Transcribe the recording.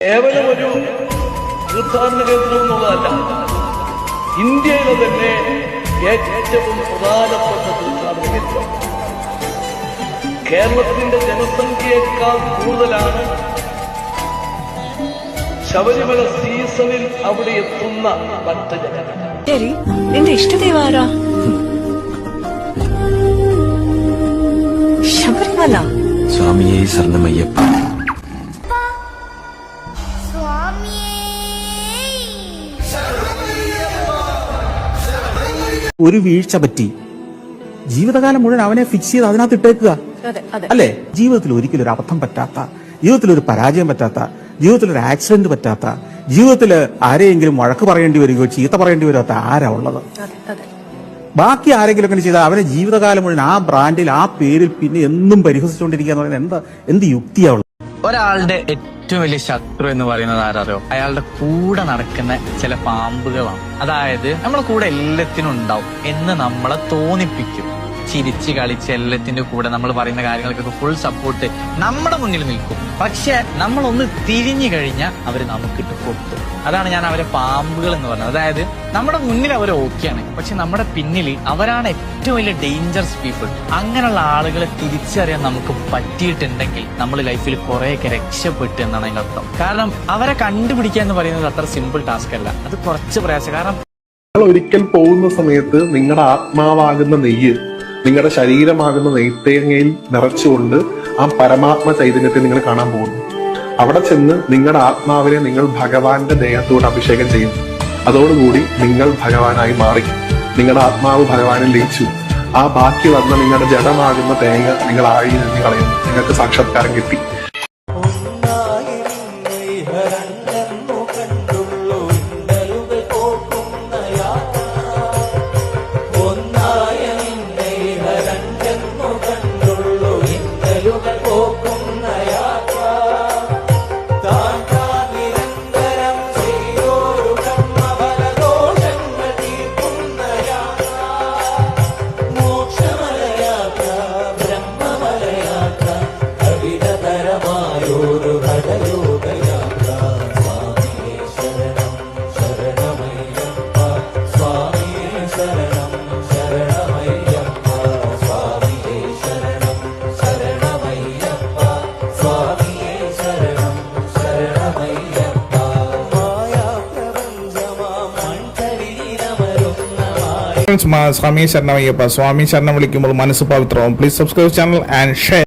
കേവലം ഒരു തീർത്ഥാടന കേന്ദ്രം എന്നുള്ളതല്ല. ഇന്ത്യയിലെ തന്നെ ഏറ്റവും പ്രധാനപ്പെട്ട തീർത്ഥാടന കേന്ദ്രം. കേരളത്തിന്റെ ജനസംഖ്യയേക്കാൾ കൂടുതലാണ് ശബരിമല സീസണിൽ അവിടെ എത്തുന്ന ഭക്തജനങ്ങൾ. ശരി നിന്റെ ഇഷ്ടദൈവ ആരാ? ശബരിമല? സ്വാമിയെ ശരണമയ്യപ്പ ഒരു വീഴ്ച പറ്റി. ജീവിതകാലം മുഴുവൻ അവനെ ഫിക്സ് ചെയ്ത് അതിനകത്ത് ഇട്ടേക്കുക. അല്ലെ അതെ. അല്ലേ? ജീവിതത്തിൽ ഒരിക്കലും ഒരു അബദ്ധം പറ്റാത്ത ജീവിതത്തിൽ ഒരു പരാജയം പറ്റാത്ത ജീവിതത്തിൽ ഒരു ആക്സിഡന്റ് പറ്റാത്ത ജീവിതത്തിൽ ആരെയെങ്കിലും വഴക്ക് പറയേണ്ടി വരികയോ ചീത്ത പറയേണ്ടി വരാത്ത ആരാ ഉള്ളത്? ബാക്കി ആരെങ്കിലും അങ്ങനെ ചെയ്താൽ അവനെ ജീവിതകാലം മുഴുവൻ ആ ബ്രാൻഡിൽ ആ പേരിൽ പിന്നെ എന്നും പരിഹസിച്ചുകൊണ്ടിരിക്കുക എന്ന് പറയുന്നത് എന്താ എന്ത് യുക്തിയാ ഉള്ളത്? ഒരാളുടെ ഏറ്റവും വലിയ ശത്രു എന്ന് പറയുന്നത് ആരാറിയോ? അയാളുടെ കൂടെ നടക്കുന്ന ചില പാമ്പുകളാണ്. അതായത് നമ്മളെ കൂടെ എല്ലാത്തിനും ഉണ്ടാവും എന്ന് നമ്മളെ തോന്നിപ്പിക്കും. ചിരിച്ച് കളിച്ച് എല്ലാത്തിന്റെ കൂടെ നമ്മൾ പറയുന്ന കാര്യങ്ങൾക്കൊക്കെ ഫുൾ സപ്പോർട്ട് നമ്മുടെ മുന്നിൽ നിൽക്കും. പക്ഷെ നമ്മളൊന്ന് തിരിഞ്ഞു കഴിഞ്ഞാൽ അവർ നമുക്കിട്ട് കൊടുത്തു അതാണ് ഞാൻ അവരെ പാമ്പുകൾ എന്ന് പറഞ്ഞത്. അതായത് നമ്മുടെ മുന്നിൽ അവർ ഓക്കെയാണ് പക്ഷെ നമ്മുടെ പിന്നിൽ അവരാണ് ഏറ്റവും വലിയ ഡേഞ്ചറസ് പീപ്പിൾ അങ്ങനെയുള്ള ആളുകളെ തിരിച്ചറിയാൻ നമുക്ക് പറ്റിയിട്ടുണ്ടെങ്കിൽ നമ്മൾ ലൈഫിൽ കുറെയൊക്കെ രക്ഷപ്പെട്ടു എന്നാണ് അതിന്റെ അർത്ഥം. കാരണം അവരെ കണ്ടുപിടിക്കുക എന്ന് പറയുന്നത് അത്ര സിമ്പിൾ ടാസ്ക് അല്ല. അത് കുറച്ച് പ്രയാസം. കാരണം നിങ്ങൾ ഒരിക്കൽ പോകുന്ന സമയത്ത് നിങ്ങളുടെ ആത്മാവാകുന്ന നെയ്യ് നിങ്ങളുടെ ശരീരമാകുന്ന നെയ്ത്തേങ്ങയിൽ നിറച്ചുകൊണ്ട് ആ പരമാത്മ ചൈതന്യത്തെ നിങ്ങൾ കാണാൻ പോകുന്നു. അവിടെ ചെന്ന് നിങ്ങളുടെ ആത്മാവിനെ നിങ്ങൾ ഭഗവാന്റെ ദേഹത്തോട് അഭിഷേകം ചെയ്യും. അതോടുകൂടി നിങ്ങൾ ഭഗവാനായി മാറി. നിങ്ങളുടെ ആത്മാവ് ഭഗവാനിൽ ലയിച്ചു. ആ ബാക്കി വന്ന നിങ്ങളുടെ ജഡമാകുന്ന തേങ്ങ നിങ്ങൾ ആഴി നിന്ന് കളയുന്നു. നിങ്ങൾക്ക് സാക്ഷാത്കാരം കിട്ടി. സ്വാമി ശരണമയ്യപ്പ. സ്വാമി ശരണം വിളിക്കുമ്പോൾ മനസ്സ് പവിത്രവും please subscribe channel and share